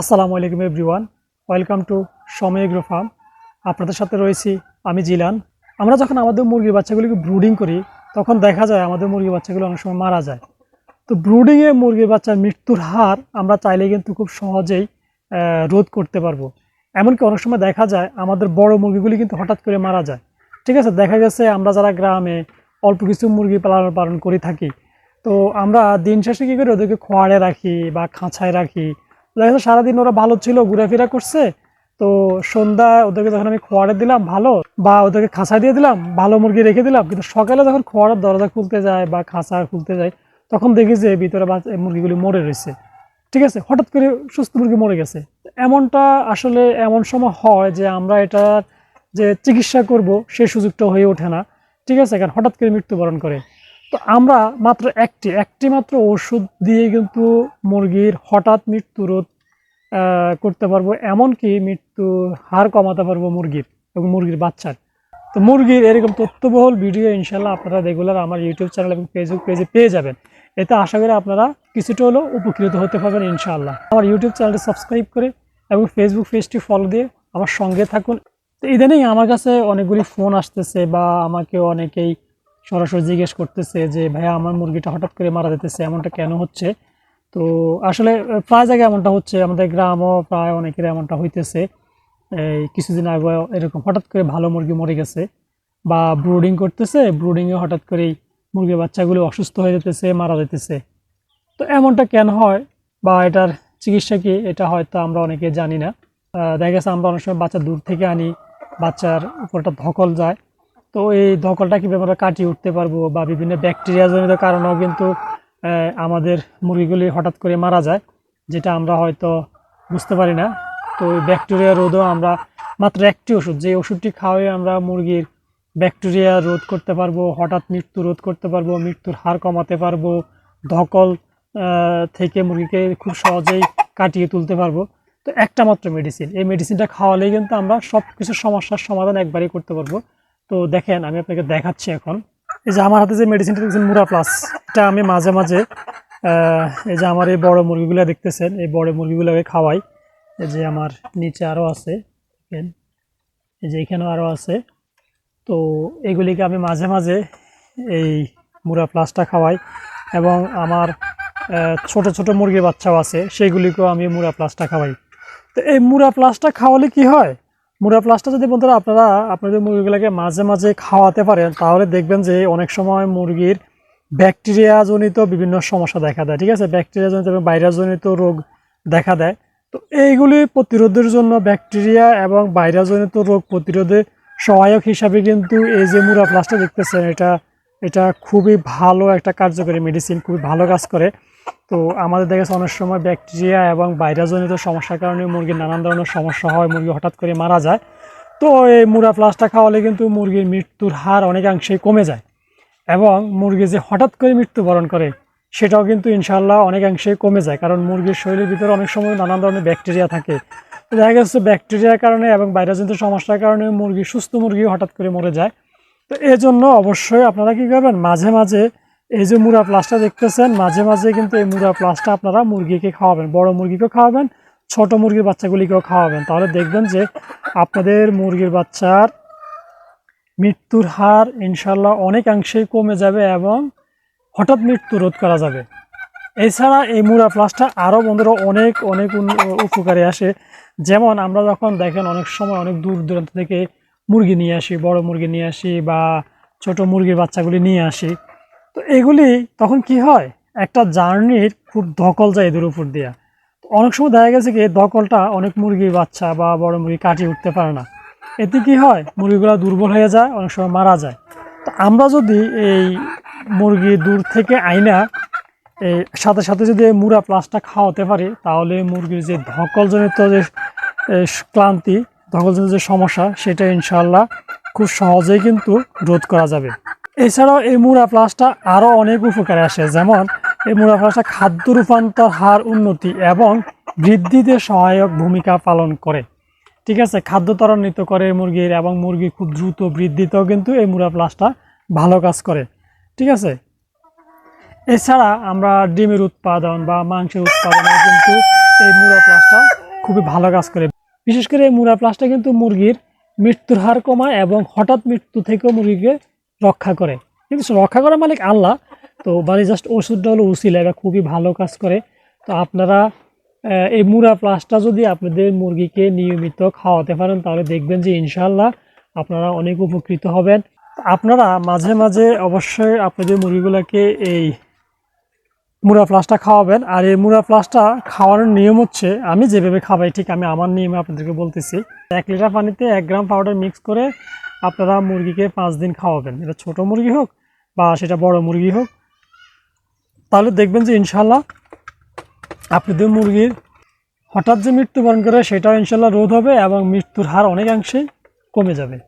আসসালামু আলাইকুম everyone. Welcome to Somoy agro farm. আপনাদের সাথে রয়েছি আমি জিলান। আমরা যখন আমাদের মুরগির বাচ্চাগুলিকে ব্রুডিং করি, তখন দেখা যায় আমাদের মুরগির বাচ্চাগুলো অনেক সময় মারা যায়। তো ব্রুডিংয়ে মুরগির বাচ্চার মৃত্যুর হার আমরা চাইলে কিন্তু খুব সহজেই রোধ করতে পারব। এমনকি অনেক সময় দেখা যায় আমাদের বড় মুরগিগুলি কিন্তু হঠাৎ করে মারা যায়। ঠিক আছে, দেখা গেছে আমরা যারা গ্রামে অল্প কিছু মুরগি পালন পালন করে থাকি, তো আমরা দিন শেষে কী করি ওদেরকে খোয়াড়ে রাখি বা খাঁচায় রাখি দেখা যাচ্ছে সারাদিন ওরা ভালো ছিল, ঘোরাফেরা করছে। তো সন্ধ্যায় ওদেরকে যখন আমি খোয়াড়ে দিলাম ভালো, বা ওদেরকে খাঁচায় দিয়ে দিলাম, ভালো মুরগি রেখে দিলাম, কিন্তু সকালে যখন খোয়াড়ের দরজা খুলতে যায় বা খাঁচা খুলতে যায়, তখন দেখি যে ভিতরে মুরগিগুলি মরে রয়েছে। ঠিক আছে? হঠাৎ করে সুস্থ মুরগি মরে গেছে। এমনটা আসলে এমন সময় হয় যে আমরা এটার যে চিকিৎসা করব সেই সুযোগটা হয়ে ওঠে না। ঠিক আছে? কারণ হঠাৎ করে মৃত্যুবরণ করে। তো আমরা মাত্র একটি একটি মাত্র ওষুধ দিয়ে কিন্তু মুরগির হঠাৎ মৃত্যু রোধ করতে পারব, এমনকি মৃত্যু হার কমাতে পারব মুরগির এবং মুরগির বাচ্চার। তো মুরগির এরকম তথ্যবহুল ভিডিও ইনশাল্লাহ আপনারা রেগুলার আমার ইউটিউব চ্যানেল এবং ফেসবুক পেজে পেয়ে যাবেন। এতে আশা করি আপনারা কিছুটা হলেও উপকৃত হতে পারবেন ইনশাআল্লাহ। আমার ইউটিউব চ্যানেলটি সাবস্ক্রাইব করে এবং ফেসবুক পেজটি ফলো দিয়ে আমার সঙ্গে থাকুন। তো ইদানিং আমার কাছে অনেকগুলি ফোন আসতেছে বা আমাকে অনেকেই সরাসরি জিজ্ঞেস করতেছে যে, ভাইয়া, আমার মুরগিটা হঠাৎ করে মারা যেতেছে, এমনটা কেন হচ্ছে? তো আসলে প্রায় জায়গায় এমনটা হচ্ছে, আমাদের গ্রামও প্রায় অনেকের এমনটা হইতেছে। এই কিছুদিন আগে এরকম হঠাৎ করে ভালো মুরগি মরে গেছে বা ব্রুডিং করতেছে, ব্রুডিংয়ে হঠাৎ করেই মুরগির বাচ্চাগুলো অসুস্থ হয়ে যেতেছে, মারা যেতেছে। তো এমনটা কেন হয় বা এটার চিকিৎসা কি, এটা হয়তো আমরা অনেকে জানি না। দেখা গেছে আমরা অনেক সময় বাচ্চা দূর থেকে আনি, বাচ্চার উপরটা ধকল যায়। তো এই ধকলটা কীভাবে আমরা কাটিয়ে উঠতে পারব বা বিভিন্ন ব্যাকটেরিয়াজনিত কারণেও কিন্তু আমাদের মুরগিগুলি হঠাৎ করে মারা যায়, যেটা আমরা হয়তো বুঝতে পারি না। তো ব্যাকটেরিয়া রোধও আমরা মাত্র একটি ওষুধ যে ওষুধটি খাওয়াই আমরা মুরগির ব্যাকটেরিয়া রোধ করতে পারব, হঠাৎ মৃত্যু রোধ করতে পারব, মৃত্যুর হার কমাতে পারব, ধকল থেকে মুরগিকে খুব সহজেই কাটিয়ে তুলতে পারব। তো একটা মাত্র মেডিসিন এই মেডিসিনটা খাওয়ালেই কিন্তু আমরা সব কিছু সমস্যার সমাধান একবারেই করতে পারব। তো দেখেন, আমি আপনাকে দেখাচ্ছি এখন। এই যে আমার হাতে যে মেডিসিনটা দেখছেন মুরা প্লাস এটা আমি মাঝে মাঝে এই যে আমার এই বড় মুরগিগুলো দেখতেছেন, এই বড় মুরগিগুলোকে খাওয়াই। এই যে আমার নিচে আরও আছে এই যে এখানেও আরও আছে। তো এগুলিকে আমি মাঝে মাঝে এই মুরা প্লাসটা খাওয়াই এবং আমার ছোট ছোট মুরগির বাচ্চাও আছে সেইগুলিকেও আমি মুরা প্লাসটা খাওয়াই। তো এই মুরা প্লাসটা খাওয়ালে কি হয়? মুরা প্লাসটা যদি বন্ধুরা আপনারা আপনাদের মুরগিগুলোকে মাঝে মাঝে খাওয়াতে পারেন, তাহলে দেখবেন যে অনেক সময় মুরগির ব্যাকটেরিয়াজনিত বিভিন্ন সমস্যা দেখা দেয়, ঠিক আছে? ব্যাকটেরিয়াজনিত এবং ভাইরাসজনিত রোগ দেখা দেয়। তো এইগুলি প্রতিরোধের জন্য ব্যাকটেরিয়া এবং ভাইরাসজনিত রোগ প্রতিরোধে সহায়ক হিসাবে কিন্তু এই যে মুরা প্লাসটা দেখতেছেন, এটা এটা খুবই ভালো একটা কার্যকরী মেডিসিন খুবই ভালো কাজ করে। তো আমাদের দেখা যাচ্ছে অনেক সময় ব্যাকটেরিয়া এবং ভাইরাসজনিত সমস্যার কারণে মুরগির নানান ধরনের সমস্যা হয়, মুরগি হঠাৎ করে মারা যায়। তো এই মুরা প্লাসটা খাওয়ালে কিন্তু মুরগির মৃত্যুর হার অনেকাংশেই কমে যায় এবং মুরগি যে হঠাৎ করে মৃত্যুবরণ করে, সেটাও কিন্তু ইনশাল্লাহ অনেকাংশেই কমে যায় কারণ মুরগির শরীরের ভিতরে অনেক সময় নানান ধরনের ব্যাকটেরিয়া থাকে। দেখা যাচ্ছে ব্যাকটেরিয়ার কারণে এবং ভাইরাসজনিত সমস্যার কারণে মুরগি, সুস্থ মুরগি হঠাৎ করে মরে যায়। তো এই জন্য অবশ্যই আপনারা কী করবেন, মাঝে মাঝে এই যে মুরা প্লাসটা দেখতেছেন, মাঝে মাঝে কিন্তু এই মুরা প্লাসটা আপনারা মুরগিকে খাওয়াবেন। বড় মুরগিকেও খাওয়াবেন, ছোট মুরগির বাচ্চাগুলিকেও খাওয়াবেন। তাহলে দেখবেন যে আপনাদের মুরগির বাচ্চার মৃত্যুর হার ইনশাল্লাহ অনেকাংশেই কমে যাবে এবং হঠাৎ মৃত্যু রোধ করা যাবে। এছাড়া এই মুরা প্লাসটা আরও বন্ধুরা অনেক অনেক উপকারে আসে। যেমন আমরা যখন দেখেন অনেক সময় অনেক দূর দূরান্ত থেকে মুরগি নিয়ে আসি, বড় মুরগি নিয়ে আসি বা ছোট মুরগির বাচ্চাগুলি নিয়ে আসি। তো এগুলি তখন কি হয়? একটা জার্নির খুব ধকল যায় এদের উপর দিয়া। তো অনেক সময় দেখা গেছে কি, ধকলটা অনেক মুরগির বাচ্চা বা বড় মুরগি কাটিয়ে উঠতে পারে না। এতে কি হয়? মুরগিগুলো দুর্বল হয়ে যায়, অনেক সময় মারা যায়। তো আমরা যদি এই মুরগি দূর থেকে আইনা, এই সাথে সাথে যদি মুরা প্লাসটা খাওয়াতে পারি, তাহলে মুরগির যে ধকলজনিত যে ক্লান্তি, ধকলজনিত যে সমস্যা, সেটা ইনশাল্লাহ খুব সহজেই কিন্তু রোধ করা যাবে। এছাড়াও এই মুরা প্লাসটা আরও অনেক উপকারে আসে, যেমন এই মুরা প্লাসটা খাদ্য রূপান্তর হার উন্নতি এবং বৃদ্ধিতে সহায়ক ভূমিকা পালন করে। ঠিক আছে, খাদ্য ত্বরান্বিত করে মুরগির এবং মুরগি খুব দ্রুত বৃদ্ধিতেও কিন্তু এই মুরা প্লাসটা ভালো কাজ করে। ঠিক আছে, এছাড়া আমরা ডিমের উৎপাদন বা মাংসের উৎপাদনে কিন্তু এই মুরা প্লাসটা খুবই ভালো কাজ করে। বিশেষ করে এই মুরা প্লাসটা কিন্তু মুরগির মৃত্যুর হার কমায় এবং হঠাৎ মৃত্যু থেকেও মুরগিকে রক্ষা করে। কিন্তু রক্ষা করার মালিক আল্লাহ। তো বাড়ি জাস্ট ওষুধটা হলো উসিলা, এটা খুবই ভালো কাজ করে। তো আপনারা এই মুরা প্লাসটা যদি আপনাদের মুরগিকে নিয়মিত খাওয়াতে পারেন, তাহলে দেখবেন যে ইনশাল্লাহ আপনারা অনেক উপকৃত হবেন। আপনারা মাঝে মাঝে অবশ্যই আপনাদের মুরগিগুলোকে এই মুরা প্লাসটা খাওয়াবেন। আর এই মুরা প্লাসটা খাওয়ানোর নিয়ম হচ্ছে, আমি যেভাবে খাওয়াই ঠিক আমি আমার নিয়মে আপনাদেরকে বলতেছি। এক লিটার পানিতে এক গ্রাম পাউডার মিক্স করে আপনারা মুরগিকে পাঁচ দিন খাওয়াবেন। এটা ছোট মুরগি হোক বা সেটা বড় মুরগি হোক, তাহলে দেখবেন যে ইনশাল্লাহ আপনাদের মুরগির হঠাৎ যে মৃত্যুবরণ করে, সেটাও ইনশাল্লাহ রোধ হবে এবং মৃত্যুর হার অনেকাংশেই কমে যাবে।